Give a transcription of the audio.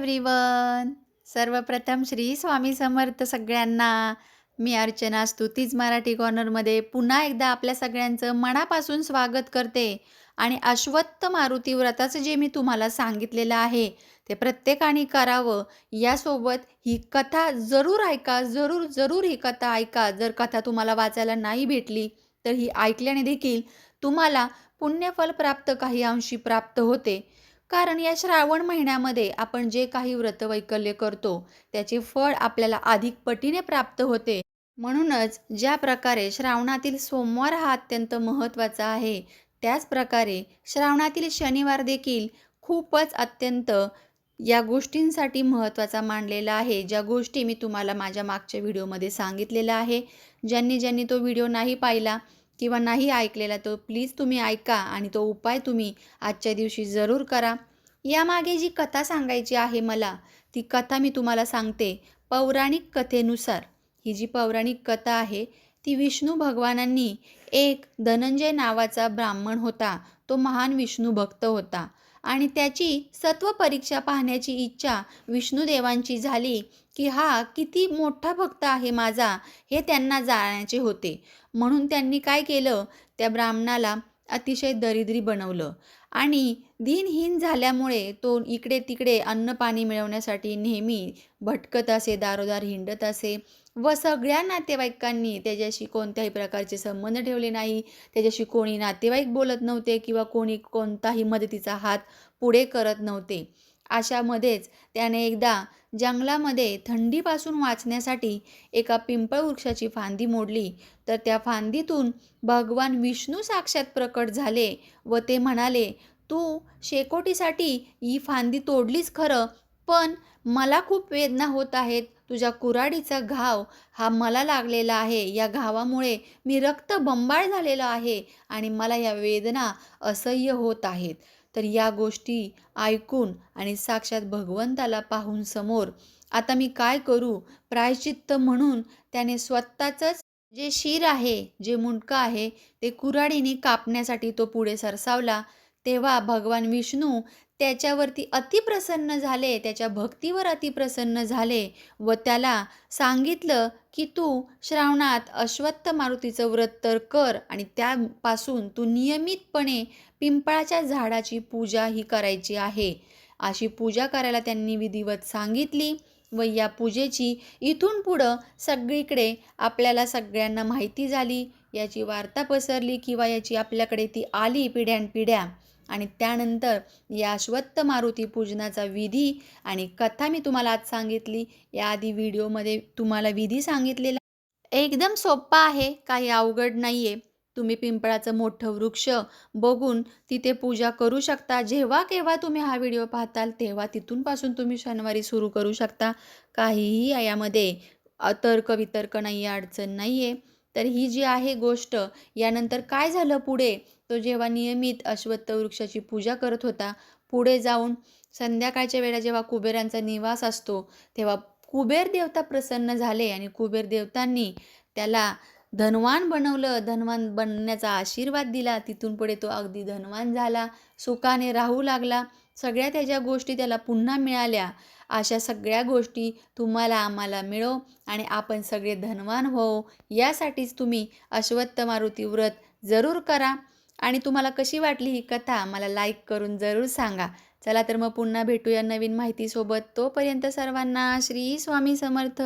Everyone सर्वप्रथम श्री स्वामी समर्थ सगळ्यांना मी अर्चना स्तुतीज मराठी कॉर्नरमध्ये पुन्हा एकदा आपल्या सगळ्यांचं मनापासून स्वागत करते. आणि अश्वत्थ मारुती व्रताचं जे मी तुम्हाला सांगितलेलं आहे ते प्रत्येकाने करावं. यासोबत ही कथा जरूर ऐका जरूर जरूर ही कथा ऐका. जर कथा तुम्हाला वाचायला नाही भेटली तर ही ऐकल्याने देखील तुम्हाला पुण्यफल प्राप्त काही अंशी प्राप्त होते. कारण या श्रावण महिन्यामध्ये आपण जे काही व्रतवैकल्य करतो त्याचे फळ आपल्याला अधिक पटीने प्राप्त होते. म्हणूनच ज्या प्रकारे श्रावणातील सोमवार हा अत्यंत महत्त्वाचा आहे त्याच प्रकारे श्रावणातील शनिवार देखील खूपच अत्यंत या गोष्टींसाठी महत्त्वाचा मानलेला आहे. ज्या गोष्टी मी तुम्हाला माझ्या मागच्या व्हिडिओमध्ये सांगितलेलं आहे ज्यांनी ज्यांनी तो व्हिडिओ नाही पाहिला किंवा नाही ऐकलेला तो प्लीज तुम्ही ऐका आणि तो उपाय तुम्ही आजच्या दिवशी जरूर करा. यामागे जी कथा सांगायची आहे मला ती कथा मी तुम्हाला सांगते पौराणिक कथेनुसार. ही जी पौराणिक कथा आहे ती विष्णू भगवानांनी एक धनंजय नावाचा ब्राह्मण होता तो महान विष्णू भक्त होता. आणि त्याची सत्व परीक्षा पाहण्याची इच्छा विष्णुदेवांची झाली की हा किती मोठा भक्त आहे माझा हे त्यांना जाण्याचे होते. म्हणून त्यांनी काय केलं त्या ब्राह्मणाला अतिशय दरिद्री बनवलं. आणि दिनहीन झाल्यामुळे तो इकडे तिकडे अन्न पाणी मिळवण्यासाठी नेहमी भटकत असे दारोदार हिंडत असे व सगळ्या नातेवाईकांनी त्याच्याशी कोणत्याही प्रकारचे संबंध ठेवले नाही. त्याच्याशी कोणी नातेवाईक बोलत नव्हते किंवा कोणी कोणताही मदतीचा हात पुढे करत नव्हते. अशामध्येच त्याने एकदा जंगलामध्ये थंडीपासून वाचण्यासाठी एका पिंपळ वृक्षाची फांदी मोडली. तर त्या फांदीतून भगवान विष्णू साक्षात प्रकट झाले व ते म्हणाले तू शेकोटीसाठी ही फांदी तोडलीच खरं पण मला खूप वेदना होत आहेत. तुझ्या कुऱ्हाडीचा घाव हा मला लागलेला आहे. या घावामुळे मी रक्त बंबाळ झालेलं आहे आणि मला या वेदना असह्य होत आहेत. तर या गोष्टी ऐकून आणि साक्षात भगवंताला पाहून समोर आता मी काय करू? प्रायश्चित्त म्हणून त्याने स्वतःचंच जे शिर आहे जे मुंडकं आहे ते कुऱ्हाडीने कापण्यासाठी तो पुढे सरसावला. तेव्हा भगवान विष्णू त्याच्यावरती अतिप्रसन्न झाले त्याच्या भक्तीवर अतिप्रसन्न झाले व त्याला सांगितलं की तू श्रावणात अश्वत्थ मारुतीचं व्रत तर कर आणि त्यापासून तू नियमितपणे पिंपळाच्या झाडाची पूजा ही करायची आहे. अशी पूजा करायला त्यांनी विधिवत सांगितली व या पूजेची इथून पुढं सगळीकडे आपल्याला सगळ्यांना माहिती झाली. याची वार्ता पसरली किंवा याची आपल्याकडे ती आली पिढ्यानपिढ्या. आणि त्यानंतर या अश्वत्थ मारुती पूजनाचा विधी आणि कथा मी तुम्हाला आज सांगितली. याआधी व्हिडिओमध्ये तुम्हाला विधी सांगितलेला. एकदम सोप्पा आहे काही अवघड नाही आहे तुम्ही पिंपळाचं मोठं वृक्ष बघून तिथे पूजा करू शकता. जेव्हा केव्हा तुम्ही हा व्हिडिओ पाहताल तेव्हा तिथूनपासून तुम्ही शनिवारी सुरू करू शकता. काहीही यामध्ये तर्क वितर्क नाही आहे अडचण नाही आहे तर ही जी आहे गोष्ट यानंतर काय झालं पुढे? तो जेव्हा नियमित अश्वत्थ वृक्षाची पूजा करत होता पुढे जाऊन संध्याकाळच्या वेळा जेव्हा कुबेरांचा निवास असतो तेव्हा कुबेर देवता प्रसन्न झाले आणि कुबेर देवतांनी त्याला धनवान बनवलं. धनवान बनण्याचा आशीर्वाद दिला. तिथून पुढे तो अगदी धनवान झाला. सुखाने राहू लागला. सगळ्या त्याच्या गोष्टी त्याला पुन्हा मिळाल्या. अशा सगळ्या गोष्टी तुम्हाला आम्हाला मिळो आणि आपण सगळे धनवान हो. यासाठीच तुम्ही अश्वत्थ मारुती व्रत जरूर करा. आणि तुम्हाला कशी वाटली ही कथा मला लाईक करून जरूर सांगा. चला तर मग पुन्हा भेटूया नवीन माहितीसोबत. तोपर्यंत सर्वांना श्री स्वामी समर्थ.